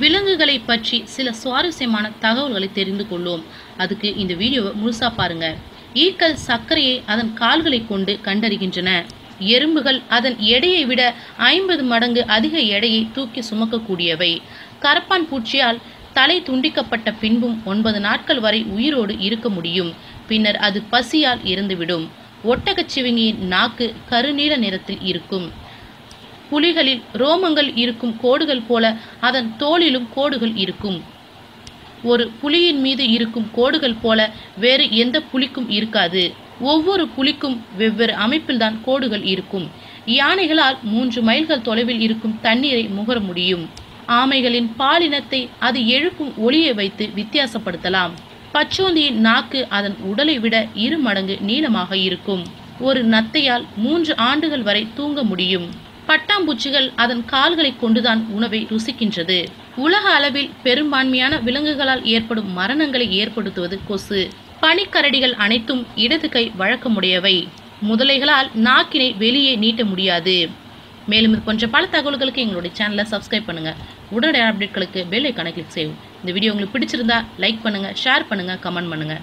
விலங்குகளை பற்றி சில சுவாரஸ்யமான தகவல்களை தெரிந்து கொள்வோம் அதுக்கு இந்த வீடியோவை முழுசாக பாருங்க. ஈக்கள் சர்க்கரையை அதன் கால்களை கொண்டு கண்டறிகின்றன. எறும்புகள் அதன் எடையை விட ஐம்பது மடங்கு அதிக எடையை தூக்கி சுமக்கக்கூடியவை. கரப்பான் பூச்சியால் தலை துண்டிக்கப்பட்ட பின்பும் ஒன்பது நாட்கள் வரை உயிரோடு இருக்க முடியும். பின்னர் அது பசியால் இறந்துவிடும். ஒட்டகச்சிவிங்கியின் நாக்கு கருநீல நிறத்தில் இருக்கும். புலிகளில் ரோமங்கள் இருக்கும் கோடுகள் போல அதன் தோளிலும் கோடுகள் இருக்கும். ஒரு புலியின் மீது இருக்கும் கோடுகள் போல வேறு எந்த புலிக்கும் இருக்காது. ஒவ்வொரு புலிக்கும் வெவ்வேறு அமைப்பில்தான் கோடுகள் இருக்கும். யானைகளால் மூன்று மைல்கள் தொலைவில் இருக்கும் தண்ணீரை முகர முடியும். ஆமைகளின் பாலினத்தை அது எழுப்பும் ஒளியை வைத்து வித்தியாசப்படுத்தலாம். பச்சோந்தியின் நாக்கு அதன் உடலை விட இரு மடங்கு நீளமாக இருக்கும். ஒரு நத்தையால் மூன்று ஆண்டுகள் வரை தூங்க முடியும். பட்டாம்பூச்சிகள் அதன் கால்களை கொண்டுதான் உணவை ருசிக்கின்றது. உலக அளவில் பெரும்பான்மையான விலங்குகளால் ஏற்படும் மரணங்களை ஏற்படுத்துவது கொசு. பனிக்கரடிகள் அனைத்தும் இடது கை வழக்கமுடையவை. முதலைகளால் நாக்கினை வெளியே நீட்ட முடியாது. மேலும் இது போன்ற பல தகவல்களுக்கு எங்களுடைய சேனலை சப்ஸ்கிரைப் பண்ணுங்க. உடனடி அப்டேட்களுக்கு பெல் ஐக்கானை கிளிக் செய்யும் இந்த வீடியோ உங்களுக்கு பிடிச்சிருந்தா லைக் பண்ணுங்க ஷேர் பண்ணுங்க கமெண்ட் பண்ணுங்க.